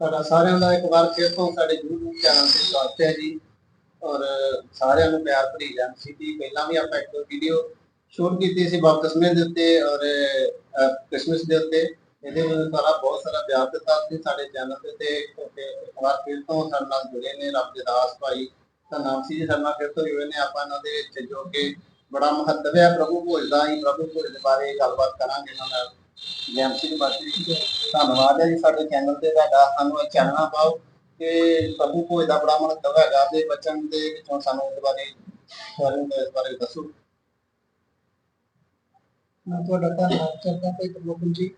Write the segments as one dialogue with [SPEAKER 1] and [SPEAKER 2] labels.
[SPEAKER 1] ਤੁਹਾਡਾ ਸਾਰਿਆਂ ਦਾ ਇੱਕ ਵਾਰ ਫਿਰ ਤੋਂ ਸਾਡੇ YouTube ਚੈਨਲ ਤੇ ਸਵਾਗਤ ਹੈ ਜੀ। ਔਰ ਸਾਰਿਆਂ ਨੂੰ ਪਿਆਰ ਭਰੀ ਜਾਨ ਸੀ ਜੀ ਪਹਿਲਾਂ ਵੀ ਆਪਾਂ ਇੱਕ ਵੀਡੀਓ ਸ਼ੂਟ ਕੀਤੀ ਸੀ ਬਪਤਿਸਮੇ ਦੇ ਉੱਤੇ ਔਰ ਕ੍ਰਿਸਮਸ ਦੇ ਉੱਤੇ। ਇਹਦੇ ਵਿੱਚ ਸਾਰਾ ਬਹੁਤ ਸਾਰਾ ਪਿਆਰ ਦਿੱਤਾ ਸੀ ਸਾਡੇ ਚੈਨਲ ਤੇ ਤੇ ਇੱਕ ਵਾਰ ਫਿਰ ਤੋਂ ਸਾਡੇ ਨਾਲ ਜੁੜੇ ਨੇ ਰੱਬ ਦੇ ਦਾਸ ਭਾਈ। ਦਾ ਨਾਮ ਸੀ ਜੀ ਸਾਡੇ ਨਾਲ ਫਿਰ ਤੋਂ ਜੁੜੇ ਨੇ। ਆਪਾਂ ਇਹਨਾਂ ਦੇ ਵਿੱਚ ਜੋ ਕਿ ਬੜਾ ਮਹੱਤਵ ਹੈ। ਪ੍ਰਭੂ ਭੋਜ ਦਾ ਹੀ ਪ੍ਰਭੂ ਭੋਜ ਦੇ ਬਾਰੇ ਗੱਲਬਾਤ ਕਰਾਂਗੇ ਇਹਨਾਂ ਨਾਲ। ਜੈਮ ਸਿੰਘ ਬਾਜੀ ਧੰਨਵਾਦ ਹੈ ਜੀ ਸਾਡੇ ਚੈਨਲ ਤੇ ਤੁਹਾਡਾ ਸਾਨੂੰ ਚਾਨਣਾ ਪਾਓ ਕਿ ਪ੍ਰਭੂ ਭੋਜ ਦਾ ਬੜਾ ਮਹੱਤਵ ਹੈਗਾ ਤੇ ਬਚਨ ਦੇ ਵਿੱਚੋਂ ਸਾਨੂੰ ਇਸ ਬਾਰੇ ਸਾਰਿਆਂ ਨੂੰ ਇਸ ਬਾਰੇ ਦੱਸੋ।
[SPEAKER 2] ਮੈਂ ਤੁਹਾਡਾ ਧੰਨਵਾਦ ਕਰਦਾ ਭਾਈ ਪ੍ਰਭੂ ਜੀ।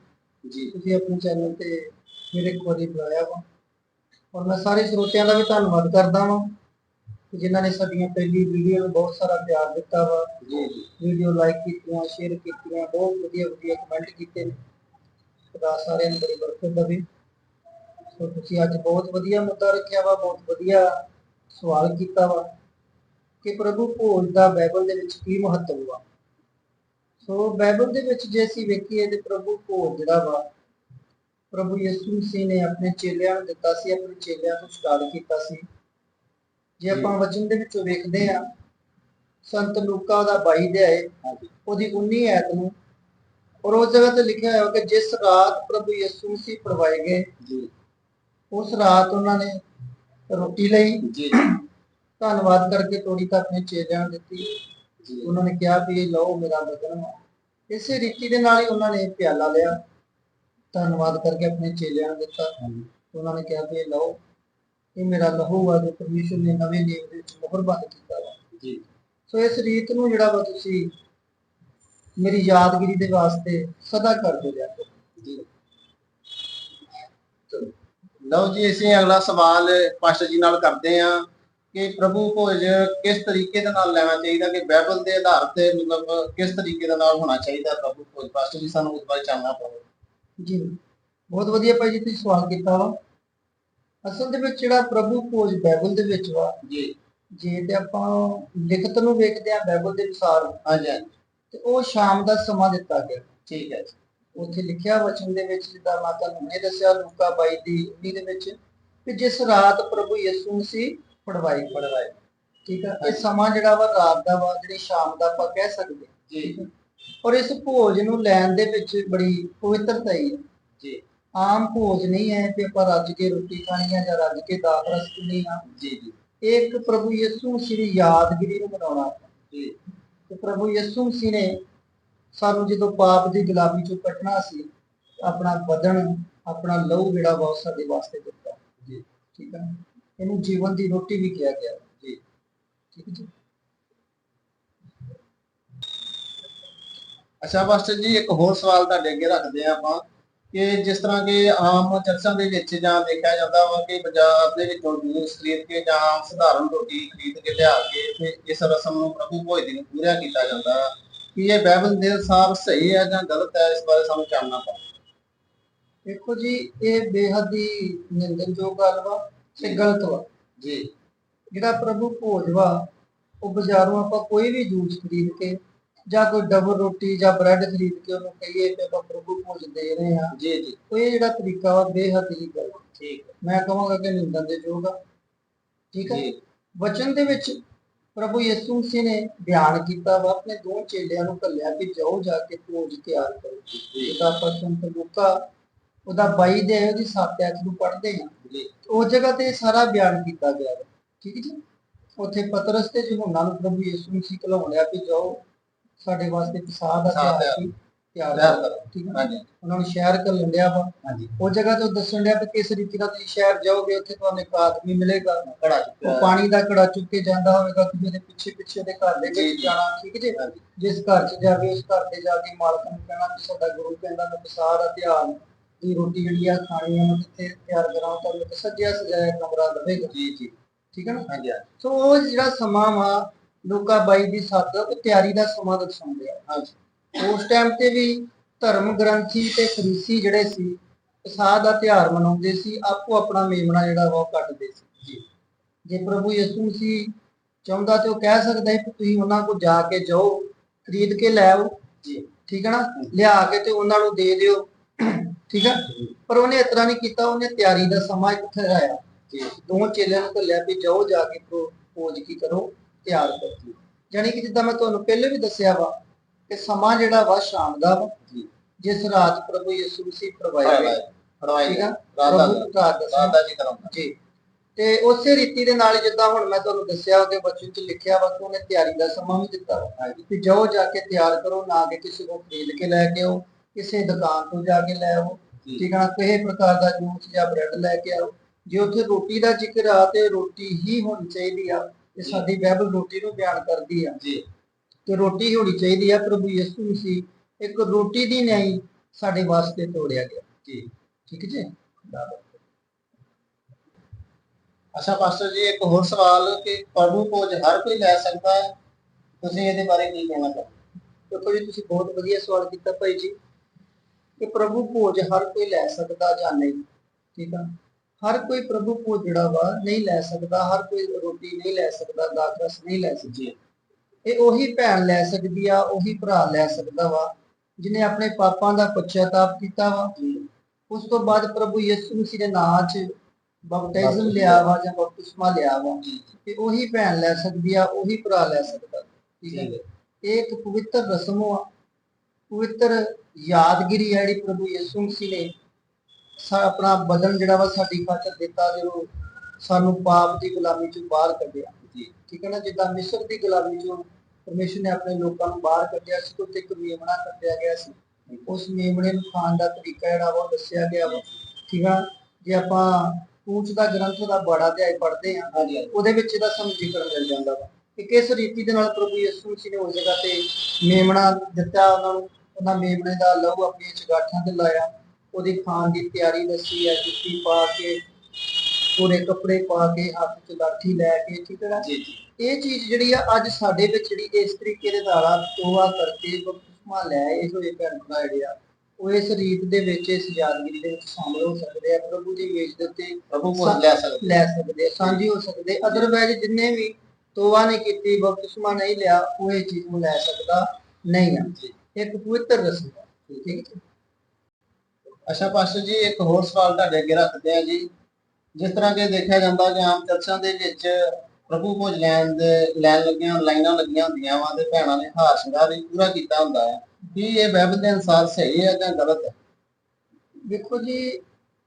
[SPEAKER 1] ਜੀ।
[SPEAKER 2] ਤੁਸੀਂ ਆਪਣੇ ਚੈਨਲ ਤੇ ਮੇਰੇ ਇੱਕ ਵਾਰੀ ਬੁਲਾਇਆ ਵਾ। ਔਰ ਮੈਂ ਸਾਰੇ ਸਰੋਤਿਆਂ ਦਾ ਵੀ ਧੰਨਵਾਦ ਕਰਦਾ ਵਾਂ। ਜਿਨ੍ਹਾਂ ਨੇ ਸਾਡੀਆਂ ਪਹਿਲੀ ਵੀਡੀਓ ਨੂੰ ਬਹੁਤ ਸਾਰਾ ਪਿਆਰ ਦਿੱਤਾ ਵਾ।
[SPEAKER 1] ਜੀ ਜੀ।
[SPEAKER 2] ਵੀਡੀਓ ਲਾਈਕ ਕੀਤੀਆਂ ਸ਼ੇਅਰ ਕੀਤੀਆਂ ਬਹੁਤ ਵਧੀਆ ਵਧੀਆ ਕਮੈਂਟ ਕੀਤੇ। ਨੇ ਖੁਦਾ ਸਾਰਿਆਂ ਨੂੰ ਬੜੀ ਬਰਕਤ ਦੇਵੇ। ਸੋ ਤੁਸੀਂ ਅੱਜ ਬਹੁਤ ਵਧੀਆ ਮੁੱਦਾ ਰੱਖਿਆ ਵਾ ਬਹੁਤ ਵਧੀਆ ਸਵਾਲ ਕੀਤਾ ਵਾ ਕਿ ਪ੍ਰਭੂ ਭੋਜ ਦਾ ਬਾਈਬਲ ਦੇ ਵਿੱਚ ਕੀ ਮਹੱਤਵ ਵਾ? ਸੋ ਬਾਈਬਲ ਦੇ ਵਿੱਚ ਜੇ ਅਸੀਂ ਵੇਖੀਏ ਤੇ ਪ੍ਰਭੂ ਭੋਜ ਜਿਹੜਾ ਵਾ ਪ੍ਰਭੂ ਯਿਸੂ ਮਸੀਹ ਨੇ ਆਪਣੇ ਚੇਲਿਆਂ ਨੂੰ ਦਿੱਤਾ ਸੀ ਆਪਣੇ ਚੇਲਿਆਂ ਤੋਂ ਸਟਾਰਟ ਕੀਤਾ ਸੀ। ਜੇ ਆਪਾਂ ਵਚਨ ਦੇ ਵਿੱਚੋਂ ਵੇਖਦੇ ਆ ਸੰਤ ਲੂਕਾ ਦਾ 22 ਅਧਿਆਏ ਉਹਦੀ 19 ਐਤ ਨੂੰ ਔਰ ਉਸ ਜਗ੍ਹਾ ਤੇ ਲਿਖਿਆ ਹੋਇਆ ਕਿ ਜਿਸ ਰਾਤ ਪ੍ਰਭੂ ਯਿਸੂ ਮਸੀਹ ਪਰਵਾਏ ਗਏ
[SPEAKER 1] ਜੀ।
[SPEAKER 2] ਉਸ ਰਾਤ ਉਹਨਾਂ ਨੇ ਰੋਟੀ ਲਈ
[SPEAKER 1] ਜੀ।
[SPEAKER 2] ਧੰਨਵਾਦ ਕਰਕੇ ਤੋੜੀ ਤਾਂ ਆਪਣੇ ਚੇਲਿਆਂ ਨੂੰ ਦਿੱਤੀ।
[SPEAKER 1] ਜੀ।
[SPEAKER 2] ਉਹਨਾਂ ਨੇ ਕਿਹਾ ਵੀ ਲਓ ਮੇਰਾ ਬਦਨ ਇਸੇ ਰੀਤੀ ਦੇ ਨਾਲ ਹੀ ਉਹਨਾਂ ਨੇ ਪਿਆਲਾ ਲਿਆ। ਧੰਨਵਾਦ ਕਰਕੇ ਆਪਣੇ ਚੇਲਿਆਂ ਨੂੰ ਦਿੱਤਾ। ਉਹਨਾਂ ਨੇ ਕਿਹਾ ਵੀ ਲਓ। ਇਹ ਮੇਰਾ ਲਹੂ ਆ ਜੋ ਪਰਮੇਸ਼ਰ ਨੇ ਨਵੇਂ ਨਿਯਮ ਦੇ ਵਿੱਚ ਮੁਹਰਬੰਦ ਕੀਤਾ ਵਾ।
[SPEAKER 1] ਜੀ।
[SPEAKER 2] ਸੋ ਇਸ ਰੀਤ ਨੂੰ ਜਿਹੜਾ ਵਾ ਤੁਸੀਂ ਮੇਰੀ ਯਾਦਗਿਰੀ ਦੇ ਵਾਸਤੇ ਸਦਾ ਕਰਦੇ ਜਾ।
[SPEAKER 1] ਜੀ ਲਓ ਜੀ ਅਸੀਂ ਅਗਲਾ ਸਵਾਲ ਪਾਸਟਰ ਜੀ ਨਾਲ ਕਰਦੇ ਹਾਂ ਕਿ ਪ੍ਰਭੂ ਭੋਜ ਕਿਸ ਤਰੀਕੇ ਦੇ ਨਾਲ ਲੈਣਾ ਚਾਹੀਦਾ ਕਿ ਬਾਈਬਲ ਦੇ ਆਧਾਰ ਤੇ ਮਤਲਬ ਕਿਸ ਤਰੀਕੇ ਦੇ ਨਾਲ ਹੋਣਾ ਚਾਹੀਦਾ ਪ੍ਰਭੂ ਭੋਜ? ਪਾਸਟਰ ਜੀ ਸਾਨੂੰ ਉਸ ਬਾਰੇ ਜਾਣਨਾ ਪਊ
[SPEAKER 2] ਜੀ। ਬਹੁਤ ਵਧੀਆ ਭਾਈ ਜੀ ਤੁਸੀਂ ਸਵਾਲ ਕੀਤਾ ਵਾ। ਅਸਲ ਦੇ ਵਿੱਚ ਜਿਹੜਾ ਪ੍ਰਭੂ ਭੋਜ ਬਾਈਬਲ ਦੇ ਵਿੱਚ ਵਾ
[SPEAKER 1] ਜੀ।
[SPEAKER 2] ਜੇ ਤੇ ਆਪਾਂ ਲਿਖਤ ਨੂੰ ਵੇਖਦੇ ਆ ਬਾਈਬਲ ਦੇ ਅਨੁਸਾਰ
[SPEAKER 1] ਹਾਂਜੀ
[SPEAKER 2] ਤੇ ਉਹ ਸ਼ਾਮ ਦਾ ਸਮਾਂ ਦਿੱਤਾ ਗਿਆ।
[SPEAKER 1] ਠੀਕ ਹੈ। ਜੀ
[SPEAKER 2] ਉੱਥੇ ਲਿਖਿਆ ਵਚਨ ਦੇ ਵਿੱਚ ਜਿੱਦਾਂ ਮਾਤਾ ਨੂੰ ਨੇ ਦੱਸਿਆ ਲੂਕਾ 22 ਦੀ 19 ਦੇ ਵਿੱਚ ਕਿ ਜਿਸ ਰਾਤ ਪ੍ਰਭੂ ਯਿਸੂ ਮਸੀਹ ਪੜਵਾਈ
[SPEAKER 1] ਪੜਵਾਏ
[SPEAKER 2] ਠੀਕ ਹੈ ਇਹ ਸਮਾਂ ਜਿਹੜਾ ਵਾ ਰਾਤ ਦਾ ਵਾ ਜਿਹੜੀ ਸ਼ਾਮ ਦਾ ਆਪਾਂ ਕਹਿ ਸਕਦੇ।
[SPEAKER 1] ਜੀ।
[SPEAKER 2] ਔਰ ਇਸ ਭੋਜ ਨੂੰ ਲੈਣ ਦੇ ਵਿੱਚ ਬੜੀ ਪਵਿੱਤਰਤਾ ਹੈ
[SPEAKER 1] ਜੀ।
[SPEAKER 2] ਆਮ ਭੋਜ ਨਹੀਂ ਹੈ ਕਿ ਆਪਾਂ ਰੱਜ ਕੇ ਰੋਟੀ ਖਾਣੀ ਹੈ ਜਾਂ ਰੱਜ ਕੇ ਦਾਤ ਰਸ ਪੀਣੀ ਆ।
[SPEAKER 1] ਜੀ ਜੀ।
[SPEAKER 2] ਇੱਕ ਪ੍ਰਭੂ ਯਿਸੂ ਦੀ ਯਾਦਗਿਰੀ ਨੂੰ ਮਨਾਉਣਾ।
[SPEAKER 1] ਜੀ।
[SPEAKER 2] ਤੇ ਪ੍ਰਭੂ ਯਿਸੂ ਮਸੀਹ ਨੇ ਸਾਨੂੰ ਜਦੋਂ ਪਾਪ ਦੀ ਗੁਲਾਮੀ ਚੋਂ ਕੱਢਣਾ ਸੀ ਆਪਣਾ ਬਦਨ ਆਪਣਾ ਲਹੂ ਜਿਹੜਾ ਉਹ ਸਾਡੇ ਵਾਸਤੇ ਦਿੱਤਾ।
[SPEAKER 1] ਜੀ।
[SPEAKER 2] ਠੀਕ ਹੈ ਇਹਨੂੰ ਜੀਵਨ ਦੀ ਰੋਟੀ ਵੀ ਕਿਹਾ ਗਿਆ।
[SPEAKER 1] ਜੀ।
[SPEAKER 2] ਠੀਕ ਹੈ ਜੀ।
[SPEAKER 1] ਅੱਛਾ ਜੀ ਇੱਕ ਹੋਰ ਸਵਾਲ ਤੁਹਾਡੇ ਅੱਗੇ ਰੱਖਦੇ ਆ ਆਪਾਂ। ਕਿ ਜਿਸ ਤਰ੍ਹਾਂ ਕਿ ਆਮ ਚਰਚਾਂ ਦੇ ਵਿੱਚ ਜਾਂ ਦੇਖਿਆ ਜਾਂਦਾ ਵਾ ਕਿ ਬਾਜ਼ਾਰ ਦੇ ਵਿੱਚੋਂ ਜੂਸ ਖਰੀਦ ਕੇ ਜਾਂ ਸਧਾਰਨ ਰੋਟੀ ਖਰੀਦ ਕੇ ਲਿਆ ਕੇ ਤੇ ਇਸ ਰਸਮ ਨੂੰ ਪ੍ਰਭੂ ਭੋਜ ਦੀ ਨੂੰ ਪੂਰਾ ਕੀਤਾ ਜਾਂਦਾ ਕਿ ਇਹ ਬਾਈਬਲ ਦੇ ਅਨੁਸਾਰ ਸਹੀ ਹੈ ਜਾਂ ਗਲਤ ਹੈ ਇਸ ਬਾਰੇ ਸਾਨੂੰ ਜਾਣਨਾ ਪਊ।
[SPEAKER 2] ਦੇਖੋ ਜੀ ਇਹ ਬੇਹੱਦ ਹੀ ਨਿੰਦਣਯੋਗ ਗੱਲ ਵਾ ਤੇ ਗਲਤ ਵਾ।
[SPEAKER 1] ਜੀ।
[SPEAKER 2] ਜਿਹੜਾ ਪ੍ਰਭੂ ਭੋਜ ਵਾ ਉਹ ਬਾਜ਼ਾਰੋਂ ਆਪਾਂ ਕੋਈ ਵੀ ਜੂਸ ਖਰੀਦ ਕੇ ਜਾਂ ਕੋਈ ਡਬਲ ਰੋਟੀ ਜਾਂ ਬ੍ਰੈਡ ਖਰੀਦ ਕੇ ਉਹਨੂੰ ਕਹੀਏ ਕਿ ਆਪਾਂ ਪ੍ਰਭੂ ਭੋਜ ਦੇ ਰਹੇ ਹਾਂ।
[SPEAKER 1] ਜੀ ਜੀ।
[SPEAKER 2] ਉਹ ਇਹ ਜਿਹੜਾ ਤਰੀਕਾ ਵਾ ਬੇਹੱਦ ਹੀ ਗਲਤ।
[SPEAKER 1] ਠੀਕ
[SPEAKER 2] ਮੈਂ ਕਹਾਂਗਾ ਕਿ ਨਿੰਦਣ ਦੇ ਯੋਗ ਆ। ਠੀਕ ਹੈ? ਵਚਨ ਦੇ ਵਿੱਚ ਪ੍ਰਭੂ ਯਿਸੂ ਮਸੀਹ ਨੇ ਬਿਆਨ ਕੀਤਾ ਵਾ ਆਪਣੇ ਦੋ ਚੇਲਿਆਂ ਨੂੰ ਘੱਲਿਆ ਕਿ ਜਾਓ ਜਾ ਕੇ ਭੋਜ ਤਿਆਰ ਕਰੋ।
[SPEAKER 1] ਜੀ।
[SPEAKER 2] ਜਿਹਦਾ ਆਪਾਂ ਸੰਤ ਲੂਕਾ ਉਹਦਾ 22 ਦੇ ਉਹਦੀ 7 ਐਤ ਨੂੰ ਪੜ੍ਹਦੇ ਹਾਂ ਉਸ ਜਗ੍ਹਾ ਤੇ ਸਾਰਾ ਬਿਆਨ ਕੀਤਾ ਗਿਆ ਠੀਕ ਜੀ? ਉੱਥੇ ਪਤਰਸ ਤੇ ਯਹੋਨਾ ਨੂੰ ਪ੍ਰਭੂ ਯਿਸੂ ਮਸੀਹ ਘਲਾਉਣ ਲਿਆ ਕਿ ਜਾਓ। ਸਾਡੇ ਵਾਸਤੇ ਪਿਸਾਦ ਦਾ
[SPEAKER 1] ਪਿਸਾਦ
[SPEAKER 2] ਤਿਆਰ ਤਿਆਰ ਕਰੋ
[SPEAKER 1] ਕਰੋ।
[SPEAKER 2] ਠੀਕ ਹੈ
[SPEAKER 1] ਹਾਂਜੀ।
[SPEAKER 2] ਉਹਨਾਂ ਨੂੰ ਸ਼ਹਿਰ ਘੱਲਣ ਲਿਆ ਵਾ।
[SPEAKER 1] ਹਾਂਜੀ।
[SPEAKER 2] ਉਹ ਜਗ੍ਹਾ ਤੋਂ ਦੱਸਣ ਡਿਆ ਕਿ ਕਿਸ ਰੀਤੀ ਨਾਲ ਤੁਸੀਂ ਸ਼ਹਿਰ ਜਾਓਗੇ ਉੱਥੇ ਤੁਹਾਨੂੰ ਇੱਕ ਆਦਮੀ ਮਿਲੇਗਾ।
[SPEAKER 1] ਕੜਾ
[SPEAKER 2] ਉਹ ਪਾਣੀ ਦਾ ਘੜਾ ਚੁੱਕ ਕੇ ਜਾਂਦਾ ਹੋਵੇਗਾ ਤੁਸੀਂ ਉਹਦੇ ਪਿੱਛੇ ਪਿੱਛੇ ਉਹਦੇ ਘਰ ਦੇ ਵਿੱਚ। ਜਾਣਾ ਠੀਕ ਜੇ? ਜਿਸ ਘਰ 'ਚ ਜਾਵੇ ਉਸ ਘਰ ਤੇ ਜਾ ਕੇ ਮਾਲਕ ਨੂੰ ਕਹਿਣਾ ਕਿ ਸਾਡਾ ਗੁਰੂ ਕਹਿੰਦਾ ਮੈਂ ਸਾਰਾ ਧਿਆਨ ਦੀ ਰੋਟੀ ਜਿਹੜੀ ਆ ਖਾਣੀ ਆ ਕਿੱਥੇ ਤਿਆਰ ਕਰਾਂ ਤੁਹਾਨੂੰ ਇੱਕ ਸੱਜਿਆ ਸਜਾਇਆ ਕਮਰਾ ਲਵੇਗਾ
[SPEAKER 1] ਜੀ ਜੀ।
[SPEAKER 2] ਠੀਕ ਹੈ ਨਾ?
[SPEAKER 1] ਹਾਂਜੀ ਹਾਂਜੀ।
[SPEAKER 2] ਸੋ ਉਹ ਜਿਹੜਾ ਸਮਾਂ ਵਾ ਲੋਕਾ ਬਾਈ ਦੀ ਸੱਤ ਉਹ ਤਿਆਰੀ ਦਾ ਸਮਾਂ ਦਰਸਾਉਂਦੇ ਆ।
[SPEAKER 1] ਹਾਂਜੀ।
[SPEAKER 2] ਉਸ ਟਾਈਮ ਤੇ ਵੀ ਧਰਮ ਗ੍ਰੰਥੀ ਤੇ ਫਰੀਸੀ ਜਿਹੜੇ ਸੀ ਪਸਾਹ ਦਾ ਤਿਉਹਾਰ ਮਨਾਉਂਦੇ ਸੀ ਆਪੋ ਆਪਣਾ ਮੇਮਣਾ ਜਿਹੜਾ ਉਹ ਕੱਟਦੇ ਸੀ।
[SPEAKER 1] ਜੀ।
[SPEAKER 2] ਜੇ ਪ੍ਰਭੂ ਯਿਸੂ ਮਸੀਹ ਚਾਹੁੰਦਾ ਤੇ ਉਹ ਕਹਿ ਸਕਦਾ ਹੈ ਕਿ ਤੁਸੀਂ ਉਹਨਾਂ ਕੋਲ ਜਾ ਕੇ ਜਾਓ ਖਰੀਦ ਕੇ ਲੈ ਆਓ।
[SPEAKER 1] ਜੀ।
[SPEAKER 2] ਠੀਕ ਹੈ ਨਾ? ਲਿਆ ਕੇ ਤੇ ਉਹਨਾਂ ਨੂੰ ਦੇ ਦਿਓ। ਠੀਕ ਆ ਪਰ ਉਹਨੇ ਇਸ ਤਰ੍ਹਾਂ ਨਹੀਂ ਕੀਤਾ ਉਹਨੇ ਤਿਆਰੀ ਦਾ ਸਮਾਂ ਇੱਕ ਠਹਿਰਾਇਆ
[SPEAKER 1] ਜੀ।
[SPEAKER 2] ਦੋ ਚੇਲਿਆਂ ਨੂੰ ਘੱਲਿਆ ਵੀ ਜਾਓ ਜਾ ਕੇ ਖੋਜ ਕੀ ਕਰੋ। ਤਿਆਰ ਕਰੋ ਜਾਣੀ ਕਿ ਜਿੱਦਾਂ ਮੈਂ ਤੁਹਾਨੂੰ ਪਹਿਲੇ ਵੀ ਦੱਸਿਆ ਵਾ ਕਿ ਸਮਾਂ ਜਿਹੜਾ ਵਾ ਸ਼ਾਮ ਦਾ ਵਾ। ਜਿਸ ਰਾਤ ਪ੍ਰਭੂ ਯਿਸੂ ਮਸੀਹ ਪ੍ਰਵਾਇਆ ਗਿਆ
[SPEAKER 1] ਫੜਵਾਈ
[SPEAKER 2] ਠੀਕ ਆ?
[SPEAKER 1] ਰਾਤ ਦਾ
[SPEAKER 2] ਪ੍ਰਭੂ ਰਾਤ ਦਾ ਸਮਾਂ।
[SPEAKER 1] ਰਾਤ ਦਾ ਜੀ ਕਰਾਉਂਦਾ
[SPEAKER 2] ਜੀ। ਤੇ ਉਸੇ ਰੀਤੀ ਦੇ ਨਾਲ ਜਿੱਦਾਂ ਹੁਣ ਮੈਂ ਤੁਹਾਨੂੰ ਦੱਸਿਆ ਕਿ ਬਚਨ ਚ ਲਿਖਿਆ ਵਾ ਕਿ ਉਹਨੇ ਤਿਆਰੀ ਦਾ ਸਮਾਂ ਵੀ ਦਿੱਤਾ ਵਾ। ਕਿ ਜਾਓ ਜਾ ਕੇ ਤਿਆਰ ਕਰੋ ਨਾ ਕਿ ਕਿਸੇ ਕੋਲ ਖਰੀਦ ਕੇ ਲੈ ਕੇ ਆਓ ਕਿਸੇ ਦੁਕਾਨ ਤੋਂ ਜਾ ਕੇ ਲੈ ਆਓ। ਠੀਕ ਆ ਕਿਸੇ ਪ੍ਰਕਾਰ ਦਾ ਜੂਸ ਜਾਂ ਬ੍ਰੈਡ ਲੈ ਕੇ ਆਓ। ਜੇ ਉੱਥੇ ਰੋਟੀ ਦਾ ਜ਼ਿਕਰ ਆ ਤੇ ਰੋਟੀ ਹੀ ਹੋਣੀ ਚਾਹੀਦੀ ਆ ਤੇ ਸਾਡੀ ਬਾਈਬਲ ਰੋਟੀ ਨੂੰ ਬਿਆਨ ਕਰਦੀ ਆ।
[SPEAKER 1] ਜੀ।
[SPEAKER 2] ਤੇ ਰੋਟੀ ਹੋਣੀ ਚਾਹੀਦੀ ਆ ਪ੍ਰਭੂ ਯਿਸੂ ਮਸੀਹ। ਇੱਕ ਰੋਟੀ ਦੀ ਨਹੀਂ ਸਾਡੇ ਵਾਸਤੇ ਤੋੜਿਆ ਗਿਆ।
[SPEAKER 1] ਜੀ।
[SPEAKER 2] ਠੀਕ ਜੀ?
[SPEAKER 1] ਅੱਛਾ ਪਾਸਟਰ ਜੀ ਇੱਕ ਹੋਰ ਸਵਾਲ ਕਿ ਪ੍ਰਭੂ ਭੋਜ ਹਰ ਕੋਈ ਲੈ ਸਕਦਾ ਹੈ? ਤੁਸੀਂ ਇਹਦੇ ਬਾਰੇ ਕੀ ਕਹਿਣਾ ਚਾਹੁੰਦੇ
[SPEAKER 2] ਦੇਖੋ ਜੀ ਤੁਸੀਂ ਬਹੁਤ ਵਧੀਆ ਸਵਾਲ ਕੀਤਾ ਭਾਈ ਜੀ। ਕਿ ਪ੍ਰਭੂ ਭੋਜ ਹਰ ਕੋਈ ਲੈ ਸਕਦਾ ਜਾਂ ਨਹੀਂ? ਠੀਕ ਆ? ਹਰ ਕੋਈ ਪ੍ਰਭੂ ਕੋ ਜਿਹੜਾ ਵਾ ਨਹੀਂ ਲੈ ਸਕਦਾ, ਹਰ ਕੋਈ ਰੋਟੀ ਨਹੀਂ ਲੈ ਸਕਦਾ, ਦਾਖਰਸ ਨਹੀਂ ਲੈ ਸਕਦਾ। ਇਹ ਉਹੀ ਭੈਣ ਲੈ ਸਕਦੀ ਆ, ਉਹੀ ਭਰਾ ਲੈ ਸਕਦਾ ਵਾ ਜਿਨੇ ਆਪਣੇ ਪਾਪਾਂ ਦਾ ਪਛਤਾਪ ਕੀਤਾ ਵਾ। ਉਸ ਤੋਂ ਬਾਅਦ ਪ੍ਰਭੂ ਯਿਸੂ ਮਸੀਹ ਦੇ ਨਾਂ 'ਚ ਬਪਤਿਜ਼ਮ ਲਿਆ ਵਾ ਜਾਂ ਬਪਤਿਸਮਾ ਲਿਆ ਵਾ।
[SPEAKER 1] ਜੀ
[SPEAKER 2] ਤੇ ਉਹੀ ਭੈਣ ਲੈ ਸਕਦੀ ਆ, ਉਹੀ ਭਰਾ ਲੈ ਸਕਦਾ। ਠੀਕ ਹੈ ਇਹ ਇੱਕ ਪਵਿੱਤਰ ਰਸਮ ਆ ਪਵਿੱਤਰ ਯਾਦਗਿਰੀ ਹੈ ਜਿਹੜੀ ਪ੍ਰਭੂ ਯਿਸੂ ਮਸੀਹ ਨੇ ਆਪਣਾ ਬਦਨ ਜਿਹੜਾ ਵਾ ਸਾਡੀ ਖਾਤਰ ਦਿੱਤਾ ਜਦੋਂ ਸਾਨੂੰ ਪਾਪ ਦੀ ਗੁਲਾਮੀ ਚੋਂ ਬਾਹਰ ਕੱਢਿਆ।
[SPEAKER 1] ਜੀ
[SPEAKER 2] ਠੀਕ ਹੈ ਨਾ? ਜਿੱਦਾਂ ਮਿਸਰ ਦੀ ਗੁਲਾਮੀ ਚੋਂ ਪਰਮੇਸ਼ਰ ਨੇ ਆਪਣੇ ਲੋਕਾਂ ਨੂੰ ਬਾਹਰ ਕੱਢਿਆ ਸੀ ਤੇ ਉੱਤੇ ਇੱਕ ਮੇਮਣਾ ਕੱਢਿਆ ਗਿਆ ਸੀ। ਉਸ ਮੇਮਣੇ ਨੂੰ ਖਾਣ ਦਾ ਤਰੀਕਾ ਜਿਹੜਾ ਵਾ ਉਹ ਦੱਸਿਆ ਗਿਆ ਵਾ। ਠੀਕ ਆ? ਜੇ ਆਪਾਂ ਪੂਛ ਦਾ ਗ੍ਰੰਥ ਦਾ ਬੜਾ ਅਧਿਆਇ ਪੜ੍ਹਦੇ ਆ
[SPEAKER 1] ਹਾਂਜੀ।
[SPEAKER 2] ਉਹਦੇ ਵਿੱਚ ਇਹਦਾ ਸਾਨੂੰ ਜ਼ਿਕਰ ਮਿਲ ਜਾਂਦਾ ਵਾ ਕਿ ਕਿਸ ਰੀਤੀ ਦੇ ਨਾਲ ਪ੍ਰਭੂ ਯਿਸੂ ਮਸੀਹ ਨੇ ਉਸ ਜਗ੍ਹਾ ਤੇ ਮੇਮਣਾ ਦਿੱਤਾ ਉਹਨਾਂ ਨੂੰ ਉਹਨਾਂ ਮੇਮਣੇ ਦਾ ਲਹੂ ਆਪਣੀਆਂ ਚਗਾਠਾਂ ਤੇ ਲਾਇਆ। ਉਹਦੀ ਖਾਣ ਦੀ ਤਿਆਰੀ ਦੱਸੀ ਹੈ ਜੁੱਤੀ ਪਾ ਕੇ ਪੂਰੇ ਕੱਪੜੇ ਪਾ ਕੇ ਹੱਥ 'ਚ ਲਾਠੀ ਲੈ ਕੇ ਠੀਕ ਹੈ ਨਾ?
[SPEAKER 1] ਜੀ ਜੀ।
[SPEAKER 2] ਇਹ ਚੀਜ਼ ਜਿਹੜੀ ਆ ਅੱਜ ਸਾਡੇ ਵਿੱਚ ਜਿਹੜੀ ਇਸ ਤਰੀਕੇ ਦੇ ਨਾਲ ਤੋਆ ਕਰਕੇ ਬਪਤਿਸਮਾ ਲੈ ਇਹ ਹੋਏ ਭੈਣ ਭਰਾ ਜਿਹੜੇ ਆ ਉਹ ਇਸ ਰੀਤ ਦੇ ਵਿੱਚ ਇਸ ਯਾਦਗਿਰੀ ਦੇ ਵਿੱਚ ਸ਼ਾਮਲ ਹੋ ਸਕਦੇ ਆ ਪ੍ਰਭੂ ਦੀ ਮੇਜ਼ ਦੇ ਉੱਤੇ
[SPEAKER 1] ਪ੍ਰਭੂ ਭੋਜ ਲੈ ਸਕਦਾ
[SPEAKER 2] ਲੈ ਸਕਦੇ ਆ, ਸਾਂਝੀ ਹੋ ਸਕਦੇ ਅਦਰਵਾਇਜ਼ ਜਿੰਨੇ ਵੀ ਤੋਬਾ ਨੇ ਕੀਤੀ ਬਪਤਿਸਮਾ ਨਹੀਂ ਲਿਆ ਉਹ ਇਹ ਚੀਜ਼ ਨੂੰ ਲੈ ਸਕਦਾ ਨਹੀਂ ਆ। ਇੱਕ ਪਵਿੱਤਰ ਰਸਮ ਹੈ ਠੀਕ ਹੈ
[SPEAKER 1] ਅੱਛਾ ਪਾਸਟਰ ਜੀ ਇੱਕ ਹੋਰ ਸਵਾਲ ਤੁਹਾਡੇ ਅੱਗੇ ਰੱਖਦੇ ਆ ਜੀ। ਜਿਸ ਤਰ੍ਹਾਂ ਕਿ ਦੇਖਿਆ ਜਾਂਦਾ ਕਿ ਆਮ ਚਰਚਾਂ ਦੇ ਵਿੱਚ ਪ੍ਰਭੂ ਭੋਜ ਲੈਣ ਦੇ ਲੈਣ ਲੱਗੀਆਂ ਲਾਈਨਾਂ ਲੱਗੀਆਂ ਹੁੰਦੀਆਂ ਵਾ ਤੇ ਭੈਣਾਂ ਨੇ ਹਾਰ ਸ਼ਿੰਗਾਰ ਵੀ ਪੂਰਾ ਕੀਤਾ ਹੁੰਦਾ ਹੈ ਕੀ ਇਹ ਬਾਈਬਲ ਦੇ ਅਨੁਸਾਰ ਸਹੀ ਹੈ ਜਾਂ ਗਲਤ ਹੈ?
[SPEAKER 2] ਦੇਖੋ ਜੀ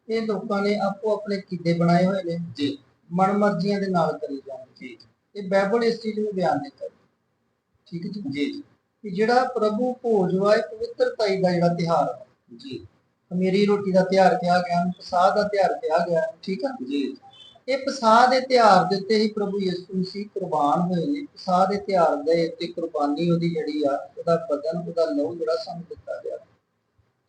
[SPEAKER 2] ਇਹ ਲੋਕਾਂ ਨੇ ਆਪੋ ਆਪਣੇ ਕਿੱਦੇ ਬਣਾਏ ਹੋਏ ਨੇ।
[SPEAKER 1] ਜੀ।
[SPEAKER 2] ਮਨਮਰਜ਼ੀਆਂ ਦੇ ਨਾਲ ਕਰੀ ਜਾਂਦੇ
[SPEAKER 1] ਜੀ।
[SPEAKER 2] ਇਹ ਬਾਈਬਲ ਇਸ ਚੀਜ਼ ਨੂੰ ਬਿਆਨ ਨਹੀਂ ਕਰਦੀ। ਠੀਕ ਹੈ ਜੀ?
[SPEAKER 1] ਜੀ।
[SPEAKER 2] ਜਿਹੜਾ ਪ੍ਰਭੂ ਭੋਜ ਵਾ ਇਹ ਪਵਿੱਤਰਤਾਈ ਦਾ ਜਿਹੜਾ ਤਿਹਾਰ ਹੈ
[SPEAKER 1] ਜੀ।
[SPEAKER 2] ਮੇਰੀ ਰੋਟੀ ਦਾ ਤਿਹਾਰ ਕਿਹਾ ਗਿਆ ਪਸਾਹ ਦਾ ਤਿਹਾਰ ਕਿਹਾ ਗਿਆ ਠੀਕ ਆ?
[SPEAKER 1] ਜੀ।
[SPEAKER 2] ਇਹ ਪਸਾਹ ਦੇ ਤਿਹਾਰ ਦੇ ਉੱਤੇ ਹੀ ਪ੍ਰਭੂ ਯਿਸੂ ਮਸੀਹ ਕੁਰਬਾਨ ਹੋਏ ਨੇ। ਪਸਾਹ ਦੇ ਤਿਹਾਰ ਦੇ ਉੱਤੇ ਕੁਰਬਾਨੀ ਉਹਦੀ ਜਿਹੜੀ ਆ ਉਹਦਾ ਬਦਨ ਉਹਦਾ ਲਹੂ ਜਿਹੜਾ ਸਾਨੂੰ ਦਿੱਤਾ ਗਿਆ।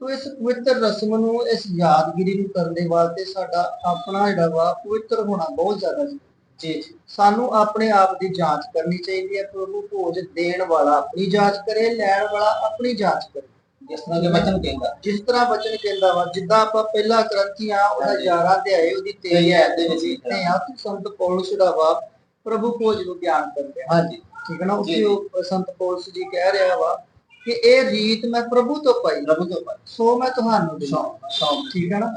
[SPEAKER 2] ਤੋ ਇਸ ਪਵਿੱਤਰ ਰਸਮ ਨੂੰ ਇਸ ਯਾਦਗਿਰੀ ਨੂੰ ਕਰਨ ਦੇ ਵਾਸਤੇ ਸਾਡਾ ਆਪਣਾ ਜਿਹੜਾ ਵਾ ਪਵਿੱਤਰ ਹੋਣਾ ਬਹੁਤ ਜ਼ਿਆਦਾ ਜ਼ਰੂਰੀ
[SPEAKER 1] ਜੀ ਜੀ।
[SPEAKER 2] ਸਾਨੂੰ ਆਪਣੇ ਆਪ ਦੀ ਜਾਂਚ ਕਰਨੀ ਚਾਹੀਦੀ ਹੈ। ਪ੍ਰਭੂ ਭੋਜ ਦੇਣ ਵਾਲਾ ਆਪਣੀ ਜਾਂਚ ਕਰੇ ਲੈਣ ਵਾਲਾ ਆਪਣੀ ਜਾਂਚ ਕਰੇ।
[SPEAKER 1] ਜਿਸ ਤਰ੍ਹਾਂ ਕਿ ਵਚਨ ਕਹਿੰਦਾ।
[SPEAKER 2] ਜਿਸ ਤਰ੍ਹਾਂ ਬਚਨ ਕਹਿੰਦਾ ਵਾ ਜਿੱਦਾਂ ਆਪਾਂ ਪਹਿਲਾ ਗ੍ਰੰਥੀ ਆ ਉਹਦਾ
[SPEAKER 1] ਹਾਂਜੀ।
[SPEAKER 2] 11 ਅਧਿਆਏ ਉਹਦੀ 23
[SPEAKER 1] ਤੇਈ
[SPEAKER 2] ਆਇਤ ਦੇ
[SPEAKER 1] ਦੇ
[SPEAKER 2] ਵਿੱਚ ਲਿਖਦੇ ਆ ਕਿ ਸੰਤ ਪੌਲੁਸ ਦਾ ਵਾ ਪ੍ਰਭੂ ਭੋਜ ਨੂੰ ਬਿਆਨ ਕਰਦੇ ਆ
[SPEAKER 1] ਹਾਂਜੀ।
[SPEAKER 2] ਠੀਕ ਹੈ ਨਾ? ਉਹ ਸੰਤ ਪੌਲੁਸ ਜੀ ਕਹਿ ਰਿਹਾ ਵਾ ਕਿ ਇਹ ਰੀਤ ਮੈਂ ਪ੍ਰਭੂ ਤੋਂ ਪਾਈ।
[SPEAKER 1] ਪ੍ਰਭੂ ਤੋਂ ਪਾਈ।
[SPEAKER 2] ਸੋ ਮੈਂ ਤੁਹਾਨੂੰ ਦਿੰਦਾ।
[SPEAKER 1] ਸੌ ਸੌ।
[SPEAKER 2] ਠੀਕ ਹੈ ਨਾ?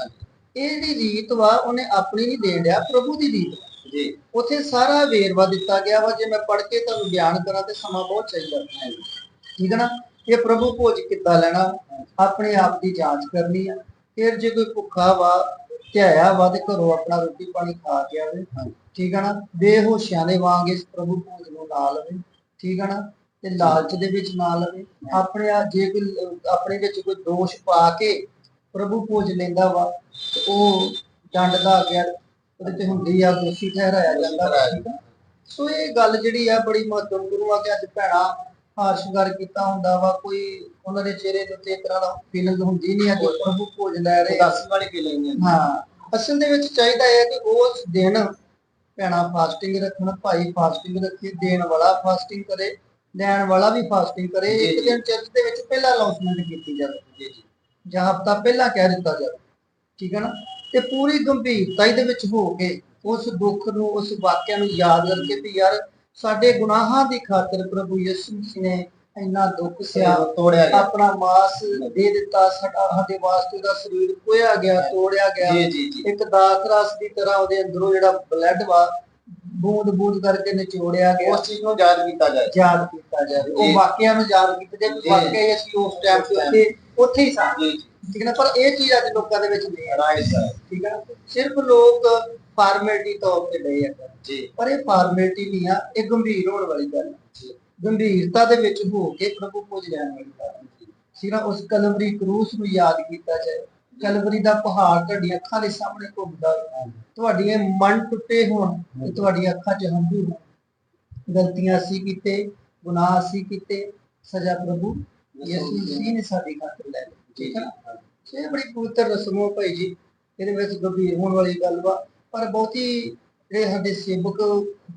[SPEAKER 2] ਇਹ ਜਿਹੜੀ ਰੀਤ ਵਾ ਉਹਨੇ ਆਪਣੀ ਨਹੀਂ ਦੇਣ ਡਿਆ ਪ੍ਰਭੂ ਦੀ ਰੀਤ।
[SPEAKER 1] ਜੀ।
[SPEAKER 2] ਉੱਥੇ ਸਾਰਾ ਵੇਰਵਾ ਦਿੱਤਾ ਗਿਆ ਵਾ। ਜੇ ਮੈਂ ਪੜ੍ਹ ਕੇ ਤੁਹਾਨੂੰ ਬਿਆਨ ਕਰਾਂ ਤੇ ਸਮਾਂ ਬਹੁਤ ਚਾਹੀਦਾ ਠੀਕ ਹੈ ਨਾ? ਇਹ ਪ੍ਰਭੂ ਭੋਜ ਕਿੱਦਾਂ ਲੈਣਾ? ਆਪਣੇ ਆਪ ਦੀ ਜਾਂਚ ਕਰਨੀ ਆ। ਫਿਰ ਜੇ ਕੋਈ ਭੁੱਖਾ ਵਾ, ਧਿਆਇਆ ਵਾ, ਤੇ ਘਰੋਂ ਆਪਣਾ ਰੋਟੀ ਪਾਣੀ ਖਾ ਕੇ ਆਵੇ। ਠੀਕ ਹੈ ਨਾ? ਬੇਹੋਸ਼ਿਆਂ ਦੇ ਵਾਂਗ ਇਸ ਪ੍ਰਭੂ ਭੋਜ ਨੂੰ ਨਾ ਲਵੇ। ਠੀਕ ਹੈ ਨਾ? ਤੇ ਲਾਲਚ ਦੇ ਵਿੱਚ ਨਾ ਲਵੇ। ਆਪਣੇ ਆ ਜੇ ਕੋਈ, ਆਪਣੇ ਵਿੱਚ ਕੋਈ ਦੋਸ਼ ਪਾ ਕੇ ਪ੍ਰਭੂ ਭੋਜ ਲੈਂਦਾ ਵਾ, ਤੇ ਉਹ ਡੰਡ ਦਾ ਗਿਆ ਉਹਦੇ ਤੇ ਹੁੰਦੀ ਆ, ਦੋਸ਼ੀ ਠਹਿਰਾਇਆ ਜਾਂਦਾ ਵਾ। ਸੋ ਇਹ ਗੱਲ ਜਿਹੜੀ ਆ, ਬੜੀ ਮਹੱਤਵਪੂਰਨ ਆ ਕਿ ਅੱਜ ਭੈਣਾ ਹਾਰ ਸ਼ਿੰਗਾਰ ਕੀਤਾ ਹੁੰਦਾ ਵਾ ਕੋਈ ਉਹਨਾਂ ਦੇ ਚਿਹਰੇ ਦੇ ਉੱਤੇ ਇਸ ਤਰ੍ਹਾਂ ਦਾ ਫੀਲਿੰਗ ਹੁੰਦੀ ਨਹੀਂ ਆ ਕਿ ਪ੍ਰਭੂ ਭੋਜ ਲੈ ਰਹੇ।
[SPEAKER 1] ਉਦਾਸੀ ਵਾਲੀ ਫੀਲਿੰਗ ਹੈ
[SPEAKER 2] ਹਾਂ ਅਸਲ ਦੇ ਵਿੱਚ ਚਾਹੀਦਾ ਹੈ ਕਿ ਉਸ ਦਿਨ ਭੈਣਾ ਫਾਸਟਿੰਗ ਰੱਖਣ ਭਾਈ ਫਾਸਟਿੰਗ ਰੱਖੇ ਦੇਣ ਵਾਲਾ ਫਾਸਟਿੰਗ ਕਰੇ ਲੈਣ ਵਾਲਾ ਵੀ ਫਾਸਟਿੰਗ ਕਰੇ ਇੱਕ। ਦਿਨ ਚਰਚ ਦੇ ਵਿੱਚ ਪਹਿਲਾਂ ਅਨਾਉਂਸਮੈਂਟ ਕੀਤੀ ਜਾਵੇ।
[SPEAKER 1] ਜੀ ਜੀ।
[SPEAKER 2] ਜਾਂ ਹਫਤਾ ਪਹਿਲਾਂ ਕਹਿ ਦਿੱਤਾ ਜਾਵੇ। ਠੀਕ ਹੈ ਨਾ? ਤੇ ਪੂਰੀ ਗੰਭੀਰਤਾ ਇਹਦੇ ਵਿੱਚ ਹੋ ਕੇ ਉਸ ਦੁੱਖ ਨੂੰ ਉਸ ਵਾਕਿਆ ਨੂੰ ਯਾਦ ਕਰਕੇ ਵੀ ਯਾਰ ਸਾਡੇ ਗੁਨਾਹਾਂ ਦੀ ਖਾਤਰ ਪ੍ਰਭੂ ਯਿਸੂ ਮਸੀਹ ਨੇ ਇੰਨਾ ਦੁੱਖ ਸਿਆ
[SPEAKER 1] ਤੋੜਿਆ ਗਿਆ।
[SPEAKER 2] ਆਪਣਾ ਮਾਸ ਦੇ ਦਿੱਤਾ ਸਾਡਾ ਸਾਡੇ ਵਾਸਤੇ ਦਾ ਸਰੀਰ ਕੋਇਆ ਗਿਆ ਤੋੜਿਆ ਗਿਆ। ਇੱਕ ਦਾਤ ਰਸ ਦੀ ਤਰ੍ਹਾਂ ਉਹਦੇ ਅੰਦਰੋਂ ਜਿਹੜਾ ਬਲੱਡ ਵਾ ਬੂੰਦ ਬੂੰਦ ਕਰਕੇ ਨਿਚੋੜਿਆ ਗਿਆ।
[SPEAKER 1] ਉਸ ਚੀਜ਼ ਨੂੰ ਯਾਦ ਕੀਤਾ ਜਾਏ।
[SPEAKER 2] ਯਾਦ ਕੀਤਾ ਜਾਵੇ ਉਹ। ਵਾਕਿਆ ਨੂੰ ਯਾਦ ਕੀਤਾ ਜਾਵੇ
[SPEAKER 1] ਜੀ।
[SPEAKER 2] ਵਾਕਿਆ ਅਸੀਂ ਉਸ ਟਾਈਮ ਤੇ ਉੱਥੇ ਉੱਥੇ ਹੀ ਸਾਂ। ਠੀਕ ਹੈ ਨਾ? ਪਰ ਇਹ ਚੀਜ਼ ਅੱਜ ਲੋਕਾਂ ਦੇ ਵਿੱਚ ਨਹੀਂ ਹੈ।
[SPEAKER 1] ਰਾਈਟ ਸਰ
[SPEAKER 2] ਠੀਕ ਹੈ ਸਿਰਫ ਲੋਕ ਫਾਰਮੈਲਿਟੀ ਤੌਰ ਤੇ ਲਏ ਆ
[SPEAKER 1] ਜੀ।
[SPEAKER 2] ਪਰ ਇਹ ਫਾਰਮੈਲਿਟੀ ਨਹੀਂ ਆ ਇਹ ਗੰਭੀਰ ਹੋਣ ਵਾਲੀ ਗੱਲ ਹੈ।
[SPEAKER 1] ਜੀ।
[SPEAKER 2] ਗੰਭੀਰਤਾ ਦੇ ਵਿੱਚ ਹੋ ਕੇ ਪ੍ਰਭੂ ਕੋਲ ਜਾਣ ਵਾਲੀ ਗੱਲ ਹੈ ਸਿਰਾ ਉਸ ਕਲਵਰੀ ਕਰੂਸ ਨੂੰ ਯਾਦ ਕੀਤਾ ਜਾਏ। ਕਲਵਰੀ ਦਾ ਪਹਾੜ ਤੁਹਾਡੀਆਂ ਅੱਖਾਂ ਦੇ ਸਾਹਮਣੇ ਘੁੰਮਦਾ ਹੋਵੇ। ਤੁਹਾਡੀਆਂ ਮਨ ਟੁੱਟੇ ਹੋਣ ਤੇ ਤੁਹਾਡੀਆਂ ਅੱਖਾਂ 'ਚ ਹੰਝੂ ਹੋਣ। ਗਲਤੀਆਂ ਅਸੀਂ ਕੀਤੇ ਗੁਨਾਹ ਅਸੀਂ ਕੀਤੇ ਸਜ਼ਾ ਪ੍ਰਭੂ ਯਿਸੂ ਮਸੀਹ ਨੇ ਸਾਡੀ ਖਾਤਰ ਲੈ ਲਈ। ਠੀਕ ਹੈ ਇਹ ਬੜੀ ਪਵਿੱਤਰ ਰਸਮ ਹੋ ਭਾਈ ਜੀ। ਇਹਦੇ ਵਿੱਚ ਗੰਭੀਰ ਹੋਣ ਵਾਲੀ ਗੱਲ ਵਾ। ਪਰ ਬਹੁਤੀ ਜਿਹੜੇ ਸਾਡੇ ਸੇਵਕ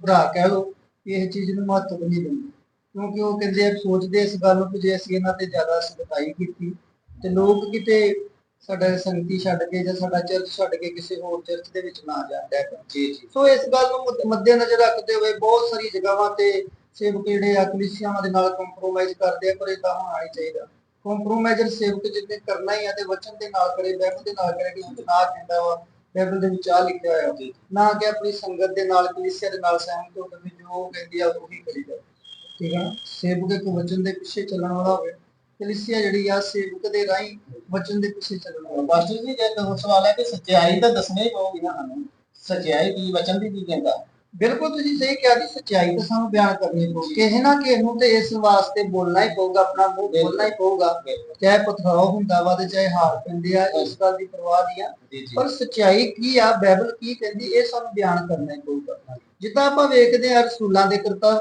[SPEAKER 2] ਭਰਾ ਕਹਿ ਲੋ ਇਹ ਚੀਜ਼ ਨੂੰ ਮਹੱਤਵ ਨਹੀਂ ਦਿੰਦੇ। ਕਿਉਂਕਿ ਉਹ ਕਹਿੰਦੇ ਆ, ਸੋਚਦੇ ਇਸ ਗੱਲ ਨੂੰ ਕਿ ਜੇ ਅਸੀਂ ਇਹਨਾਂ ਤੇ ਜ਼ਿਆਦਾ ਸਖਤਾਈ ਕੀਤੀ ਤੇ ਲੋਕ ਕਿਤੇ ਸਾਡਾ ਸੰਗਤੀ ਛੱਡ ਕੇ ਜਾਂ ਸਾਡਾ ਚਰਚ ਛੱਡ ਕੇ ਕਿਸੇ ਹੋਰ ਚਰਚ ਦੇ ਵਿੱਚ ਨਾ ਜਾਂਦਾ ਡਿਆ
[SPEAKER 1] ਜੀ ਜੀ
[SPEAKER 2] ਸੋ ਇਸ ਗੱਲ ਨੂੰ ਮੱਦ- ਮੱਦੇਨਜ਼ਰ ਰੱਖਦੇ ਹੋਏ ਬਹੁਤ ਸਾਰੀ ਜਗ੍ਹਾਵਾਂ ਤੇ ਸੇਵਕ ਜਿਹੜੇ ਆ, ਕਲੀਸਿਆਵਾਂ ਦੇ ਨਾਲ ਕੰਪਰੋਮਾਈਜ਼ ਕਰਦੇ ਆ, ਪਰ ਇਦਾਂ ਹੋਣਾ ਨਹੀਂ ਚਾਹੀਦਾ। ਕੰਪਰੋਮਾਈਜ਼ਰ ਸੇਵਕ ਜਿੰਨੇ ਕਰਨਾ ਹੀ ਆ ਤੇ ਵਚਨ ਦੇ ਨਾਲ ਕਰੇ ਬਾਈਬਲ ਦੇ ਨਾਲ ਕਰੇ, ਕਿ ਉਹ ਨਾ ਕਹਿੰਦਾ ਵਾ ਬਾਈਬਲ ਦੇ ਵਿੱਚ ਆ ਲਿਖਿਆ ਹੋਇਆ ਵਾ। ਨਾ ਕਿ ਆਪਣੀ ਸੰਗਤ ਦੇ ਨਾਲ, ਕਲੀਸਿਆ ਦੇ ਨਾਲ ਸਹਿਮਤ ਹੋ ਕੇ ਜੋ ਕਹਿੰਦੀ ਆ, ਉਹੀ ਕਰੀ ਜਾਓ ਠੀਕ ਹੈ ਨਾ? ਸੇਵਕ ਇੱਕ ਵਚਨ ਦੇ ਪਿੱਛੇ ਚੱਲਣ ਵਾਲਾ ਹੋਵੇ। ਕਲੀਸਿਆ ਜਿਹੜੀ ਆ, ਸੇਵਕ ਦੇ ਰਾਹੀਂ ਵਚਨ ਦੇ ਪਿੱਛੇ ਚੱਲਣ ਵਾਲਾ।
[SPEAKER 1] ਮਾਸਟਰ ਜੀ, ਜੇ ਤਾਂ ਸਵਾਲ ਹੈ ਕਿ ਸੱਚਾਈ ਤਾਂ ਦੱਸਣੀ ਪਊਗੀ ਨਾ ਸਾਨੂੰ। ਸੱਚਾਈ ਕੀ, ਵਚਨ ਦੀ ਕੀ ਕਹਿੰਦਾ?
[SPEAKER 2] ਬਿਲਕੁਲ ਤੁਸੀਂ ਸਹੀ ਕਿਹਾ ਜੀ ਸੱਚਾਈ ਤਾਂ ਸਾਨੂੰ ਬਿਆਨ ਕਰਨੀ ਪਊਗੀ। ਕਿਸੇ ਨਾ ਕਿਸੇ ਨੂੰ ਤੇ ਇਸ ਵਾਸਤੇ ਬੋਲਣਾ ਹੀ ਪਊਗਾ ਆਪਣਾ ਮੂੰਹ ਬੋਲਣਾ ਹੀ ਪਊਗਾ। ਚਾਹੇ ਪਥਰਾਓ ਹੁੰਦਾ ਵਾ ਤੇ ਚਾਹੇ ਹਾਰ ਪੈਂਦੇ ਆ ਇਸ ਗੱਲ ਦੀ ਪਰਵਾਹ ਨਹੀਂ ਆ। ਪਰ ਸੱਚਾਈ ਕੀ ਆ ਬਾਈਬਲ ਕੀ ਕਹਿੰਦੀ ਇਹ ਸਾਨੂੰ ਬਿਆਨ ਕਰਨਾ ਹੀ ਪਊਗਾ। ਜਿੱਦਾਂ ਆਪਾਂ ਵੇਖਦੇ ਆ ਰਸੂਲਾਂ ਦੇ ਕਰਤਾ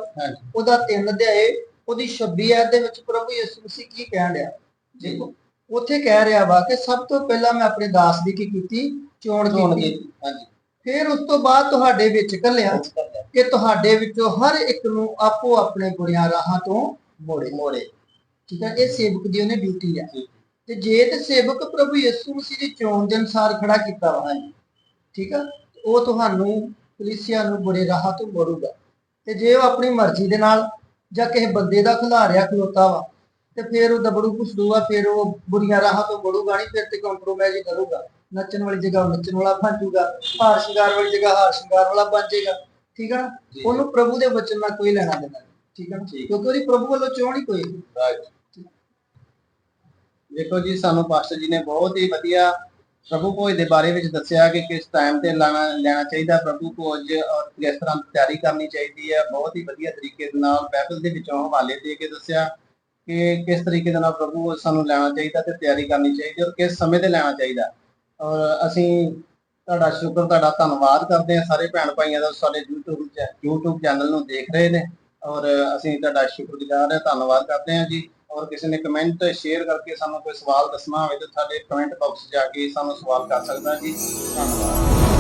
[SPEAKER 2] ਉਹਦਾ ਤਿੰਨ ਅਧਿਆਏ ਉਹਦੀ 26 ਐਤ ਦੇ ਵਿੱਚ ਪ੍ਰਭੂ ਯਿਸੂ ਮਸੀਹ ਕੀ ਕਹਿਣ ਡਿਆ? ਦੇਖੋ ਉੱਥੇ ਕਹਿ ਰਿਹਾ ਵਾ ਕਿ ਸਭ ਤੋਂ ਪਹਿਲਾਂ ਮੈਂ ਆਪਣੇ ਦਾਸ ਦੀ ਕੀ ਕੀਤੀ? ਚੋਣ ਕੀਤੀ
[SPEAKER 1] ਹਾਂਜੀ।
[SPEAKER 2] ਫਿਰ ਉਸ ਤੋਂ ਬਾਅਦ ਤੁਹਾਡੇ ਵਿੱਚ
[SPEAKER 1] ਕੱਲ੍ਹ
[SPEAKER 2] ਕਿ ਤੁਹਾਡੇ ਵਿੱਚੋਂ ਹਰ ਇੱਕ ਨੂੰ ਆਪੋ ਆਪਣੇ ਬੁਰੀਆਂ ਰਾਹਾਂ ਤੋਂ ਮੋੜੇ।
[SPEAKER 1] ਮੋੜੇ।
[SPEAKER 2] ਠੀਕ ਹੈ ਇਹ ਸੇਵਕ ਦੀ ਉਹਨੇ ਡਿਊਟੀ ਆ। ਤੇ ਜੇ ਤੇ ਸੇਵਕ ਪ੍ਰਭੂ ਯਿਸੂ ਮਸੀਹ ਦੀ ਚੋਣ ਦੇ ਅਨੁਸਾਰ ਖੜਾ ਕੀਤਾ ਵਾ ਠੀਕ ਆ ਉਹ ਤੁਹਾਨੂੰ ਕਲੀਸਿਆ ਨੂੰ ਬੁਰੇ ਰਾਹਾਂ ਤੋਂ ਮੋੜੂਗਾ। ਤੇ ਜੇ ਉਹ ਆਪਣੀ ਮਰਜ਼ੀ ਦੇ ਨਾਲ ਜਾਂ ਕਿਸੇ ਬੰਦੇ ਦਾ ਖਿਲਾਰਿਆ ਖਲੋਤਾ ਵਾ ਤੇ ਫਿਰ ਉਹ ਦਬੜੂ ਕੁਸਦੂਆ ਫਿਰ ਉਹ ਬੁਰੀਆਂ ਰਾਹਾਂ ਤੋਂ ਮੋੜੂਗਾ ਨਹੀਂ ਫਿਰ ਤੇ ਕੰਪਰੋਮਾਈਜ਼ ਕਰੂਗਾ। ਨੱਚਣ ਵਾਲੀ ਜਗ੍ਹਾ ਉਹ ਨੱਚਣ ਵਾਲਾ ਬਣ ਜਾਊਗਾ ਹਾਰ ਸ਼ਿੰਗਾਰ ਵਾਲੀ ਜਗ੍ਹਾ ਹਾਰ ਸ਼ਿੰਗਾਰ ਵਾਲਾ ਬਣ ਜਾਏਗਾ ਠੀਕ ਨਾ?
[SPEAKER 1] ਜੀ।
[SPEAKER 2] ਉਹਨੂੰ ਪ੍ਰਭੂ ਦੇ ਵਚਨ ਨਾਲ ਕੋਈ ਲੈਣਾ ਦੇਣਾ ਠੀਕ ਆ ਨਾ? ਕਿਉਂਕਿ ਉਹਦੀ ਪ੍ਰਭੂ ਵੱਲੋਂ ਚੋਣ ਹੀ ਕੋਈ
[SPEAKER 1] ਦੇਖੋ ਜੀ ਸਾਨੂੰ ਪਾਸਟਰ ਜੀ ਨੇ ਬਹੁਤ ਹੀ ਵਧੀਆ ਪ੍ਰਭੂ ਭੋਜ ਦੇ ਬਾਰੇ ਵਿੱਚ ਦੱਸਿਆ ਕਿ ਕਿਸ ਟਾਈਮ ਤੇ ਲੈਣਾ ਲੈਣਾ ਚਾਹੀਦਾ ਪ੍ਰਭੂ ਭੋਜ ਔਰ ਕਿਸ ਤਰ੍ਹਾਂ ਤਿਆਰੀ ਕਰਨੀ ਚਾਹੀਦੀ ਹੈ। ਬਹੁਤ ਹੀ ਵਧੀਆ ਤਰੀਕੇ ਦੇ ਨਾਲ ਬਾਈਬਲ ਦੇ ਵਿੱਚੋਂ ਹਵਾਲੇ ਦੇ ਕੇ ਦੱਸਿਆ ਕਿ ਕਿਸ ਤਰੀਕੇ ਦੇ ਨਾਲ ਪ੍ਰਭੂ ਸਾਨੂੰ ਲੈਣਾ ਚਾਹੀਦਾ ਤੇ ਤਿਆਰੀ ਕਰਨੀ ਚਾਹੀਦੀ ਔਰ ਕਿਸ ਸਮੇਂ ਤੇ ਲੈਣਾ ਚਾਹੀਦਾ। ਔਰ ਅਸੀਂ ਤੁਹਾਡਾ ਸ਼ੁਕਰ, ਤੁਹਾਡਾ ਧੰਨਵਾਦ ਕਰਦੇ ਹਾਂ ਸਾਰੇ ਭੈਣ ਭਾਈਆਂ ਦਾ ਸਾਡੇ YouTube ਚੈ- YouTube ਚੈਨਲ ਨੂੰ ਦੇਖ ਰਹੇ ਨੇ ਔਰ ਅਸੀਂ ਤੁਹਾਡਾ ਸ਼ੁਕਰਗੁਜ਼ਾਰ ਹਾਂ, ਧੰਨਵਾਦ ਕਰਦੇ ਹਾਂ ਜੀ। ਔਰ ਕਿਸੇ ਨੇ ਕਮੈਂਟ ਸ਼ੇਅਰ ਕਰਕੇ ਸਾਨੂੰ ਕੋਈ ਸਵਾਲ ਦੱਸਣਾ ਹੋਵੇ ਤਾਂ ਸਾਡੇ ਕਮੈਂਟ ਬਾਕਸ 'ਚ ਜਾ ਕੇ ਸਾਨੂੰ ਸਵਾਲ ਕਰ ਸਕਦਾ ਜੀ। ਧੰਨਵਾਦ।